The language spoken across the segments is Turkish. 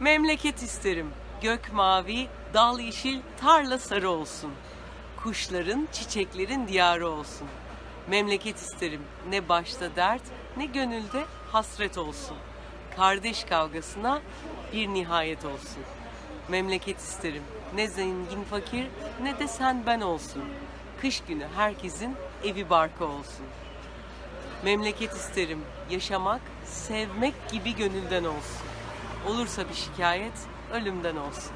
Memleket isterim. Gök mavi, dal yeşil, tarla sarı olsun. Kuşların, çiçeklerin diyarı olsun. Memleket isterim. Ne başta dert, ne gönülde hasret olsun. Kardeş kavgasına bir nihayet olsun. Memleket isterim. Ne zengin fakir, ne de sen ben olsun. Kış günü herkesin evi barkı olsun. Memleket isterim. Yaşamak, sevmek gibi gönülden olsun. Olursa bir şikayet, ölümden olsun.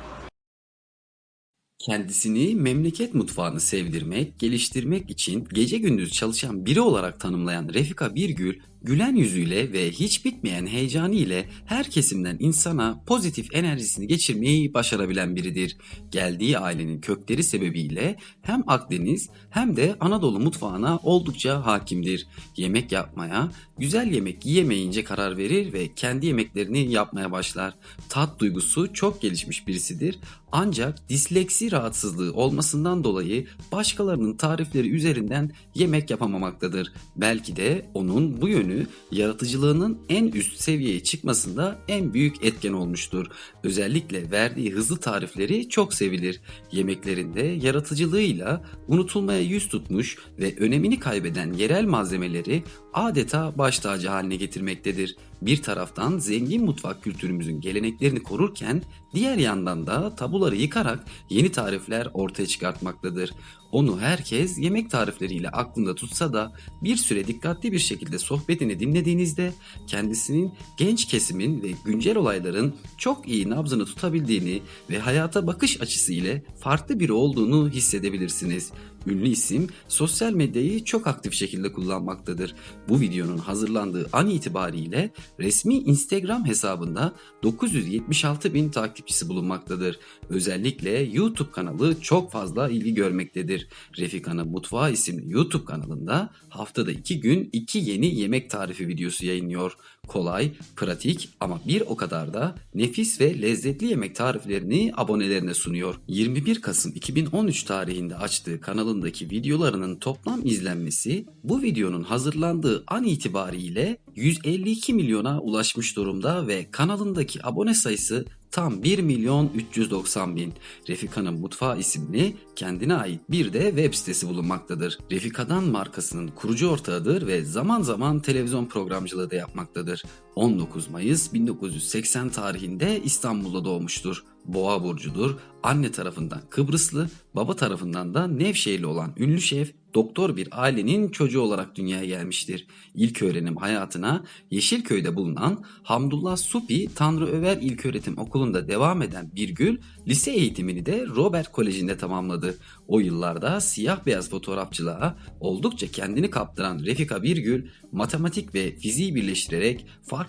Kendisini memleket mutfağını sevdirmek, geliştirmek için gece gündüz çalışan biri olarak tanımlayan Refika Birgül, gülen yüzüyle ve hiç bitmeyen heyecanı ile her kesimden insana pozitif enerjisini geçirmeyi başarabilen biridir. Geldiği ailenin kökleri sebebiyle hem Akdeniz hem de Anadolu mutfağına oldukça hakimdir. Yemek yapmaya, güzel yemek yiyemeyince karar verir ve kendi yemeklerini yapmaya başlar. Tat duygusu çok gelişmiş birisidir. Ancak disleksi rahatsızlığı olmasından dolayı başkalarının tarifleri üzerinden yemek yapamamaktadır. Belki de onun bu yönü yaratıcılığının en üst seviyeye çıkmasında en büyük etken olmuştur. Özellikle verdiği hızlı tarifleri çok sevilir. Yemeklerinde yaratıcılığıyla unutulmaya yüz tutmuş ve önemini kaybeden yerel malzemeleri adeta baş tacı haline getirmektedir. Bir taraftan zengin mutfak kültürümüzün geleneklerini korurken diğer yandan da tabuları yıkarak yeni tarifler ortaya çıkartmaktadır. Onu herkes yemek tarifleriyle aklında tutsa da bir süre dikkatli bir şekilde sohbetini dinlediğinizde kendisinin genç kesimin ve güncel olayların çok iyi nabzını tutabildiğini ve hayata bakış açısı ile farklı biri olduğunu hissedebilirsiniz. Ünlü isim sosyal medyayı çok aktif şekilde kullanmaktadır. Bu videonun hazırlandığı an itibariyle resmi Instagram hesabında 976 bin takipçisi bulunmaktadır. Özellikle YouTube kanalı çok fazla ilgi görmektedir. Refika'nın Mutfağı isimli YouTube kanalında haftada 2 gün 2 yeni yemek tarifi videosu yayınlıyor. Kolay, pratik ama bir o kadar da nefis ve lezzetli yemek tariflerini abonelerine sunuyor. 21 Kasım 2013 tarihinde açtığı kanalındaki videolarının toplam izlenmesi bu videonun hazırlandığı an itibariyle 152 milyona ulaşmış durumda ve kanalındaki abone sayısı tam 1 milyon 390 bin. Refika'nın Mutfağı isimli kendine ait bir de web sitesi bulunmaktadır. Refika'dan markasının kurucu ortağıdır ve zaman zaman televizyon programcılığı da yapmaktadır. 19 Mayıs 1980 tarihinde İstanbul'da doğmuştur. Boğa burcudur. Anne tarafından Kıbrıslı, baba tarafından da Nevşehirli olan ünlü şef doktor bir ailenin çocuğu olarak dünyaya gelmiştir. İlk öğrenim hayatına Yeşilköy'de bulunan Hamdullah Supi Tanrı Över İlköğretim Okulu'nda devam eden Birgül, lise eğitimini de Robert Koleji'nde tamamladı. O yıllarda siyah beyaz fotoğrafçılığa oldukça kendini kaptıran Refika Birgül, matematik ve fiziği birleştirerek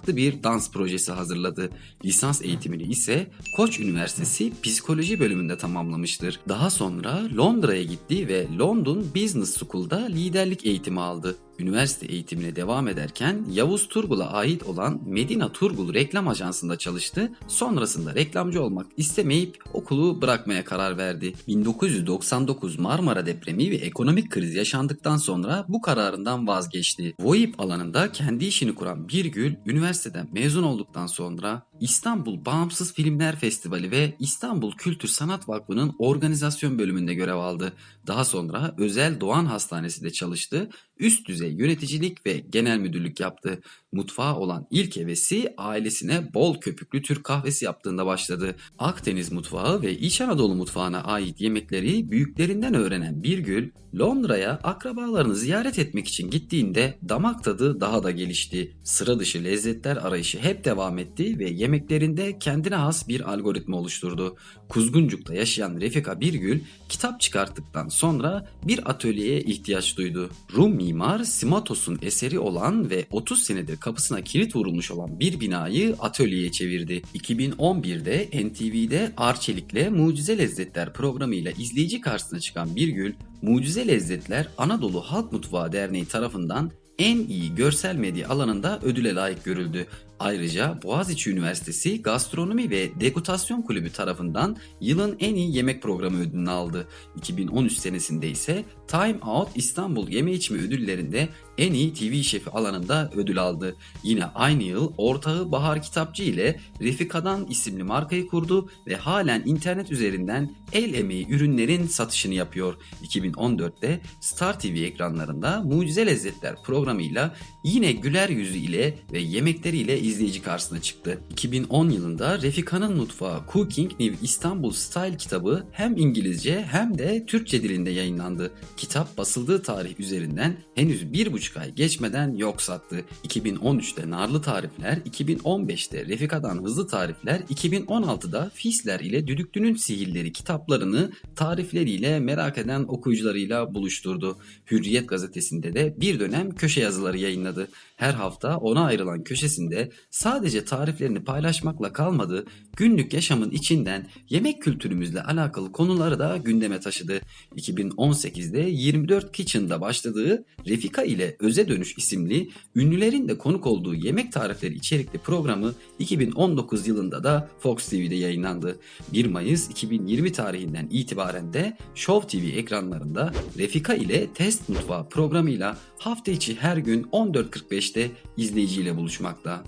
bir dans projesi hazırladı. Lisans eğitimini ise Koç Üniversitesi Psikoloji bölümünde tamamlamıştır. Daha sonra Londra'ya gitti ve London Business School'da liderlik eğitimi aldı. Üniversite eğitimine devam ederken Yavuz Turgul'a ait olan Medina Turgul Reklam Ajansı'nda çalıştı. Sonrasında reklamcı olmak istemeyip okulu bırakmaya karar verdi. 1999 Marmara depremi ve ekonomik kriz yaşandıktan sonra bu kararından vazgeçti. VoIP alanında kendi işini kuran Birgül, üniversiteden mezun olduktan sonra İstanbul Bağımsız Filmler Festivali ve İstanbul Kültür Sanat Vakfı'nın organizasyon bölümünde görev aldı. Daha sonra Özel Doğan Hastanesi'nde çalıştı. Üst düzey yöneticilik ve genel müdürlük yaptı. Mutfağı olan ilk hevesi ailesine bol köpüklü Türk kahvesi yaptığında başladı. Akdeniz mutfağı ve İç Anadolu mutfağına ait yemekleri büyüklerinden öğrenen Birgül, Londra'ya akrabalarını ziyaret etmek için gittiğinde damak tadı daha da gelişti. Sıra dışı lezzetler arayışı hep devam etti ve yemeklerinde kendine has bir algoritma oluşturdu. Kuzguncuk'ta yaşayan Refika Birgül kitap çıkarttıktan sonra bir atölyeye ihtiyaç duydu. Rum mimar Simatos'un eseri olan ve 30 senedir kapısına kilit vurulmuş olan bir binayı atölyeye çevirdi. 2011'de NTV'de Arçelik'le Mucize Lezzetler programıyla izleyici karşısına çıkan Birgül, Mucize Lezzetler Anadolu Halk Mutfağı Derneği tarafından en iyi görsel medya alanında ödüle layık görüldü. Ayrıca Boğaziçi Üniversitesi Gastronomi ve Degustasyon Kulübü tarafından yılın en iyi yemek programı ödülünü aldı. 2013 senesinde ise Time Out İstanbul Yeme İçme ödüllerinde en iyi TV şefi alanında ödül aldı. Yine aynı yıl ortağı Bahar Kitapçı ile Refika'dan isimli markayı kurdu ve halen internet üzerinden el emeği ürünlerin satışını yapıyor. 2014'te Star TV ekranlarında Mucize Lezzetler programıyla yine güler yüzü ile ve yemekleriyle izleyici karşısına çıktı. 2010 yılında Refika'nın Mutfağı Cooking New İstanbul Style kitabı hem İngilizce hem de Türkçe dilinde yayınlandı. Kitap basıldığı tarih üzerinden henüz bir buçuk ay geçmeden yok sattı. 2013'te Narlı Tarifler, 2015'te Refika'dan Hızlı Tarifler, 2016'da Fisler ile Düdüklünün Sihirleri kitaplarını tarifleriyle merak eden okuyucularıyla buluşturdu. Hürriyet gazetesinde de bir dönem köşe yazıları yayınladı. Her hafta ona ayrılan köşesinde sadece tariflerini paylaşmakla kalmadı, günlük yaşamın içinden yemek kültürümüzle alakalı konuları da gündeme taşıdı. 2018'de 24 Kitchen'da başladığı Refika ile Öze Dönüş isimli ünlülerin de konuk olduğu yemek tarifleri içerikli programı 2019 yılında da Fox TV'de yayınlandı. 1 Mayıs 2020 tarihinden itibaren de Show TV ekranlarında Refika ile Test Mutfağı programıyla hafta içi her gün 14.45'te izleyiciyle buluşmakta.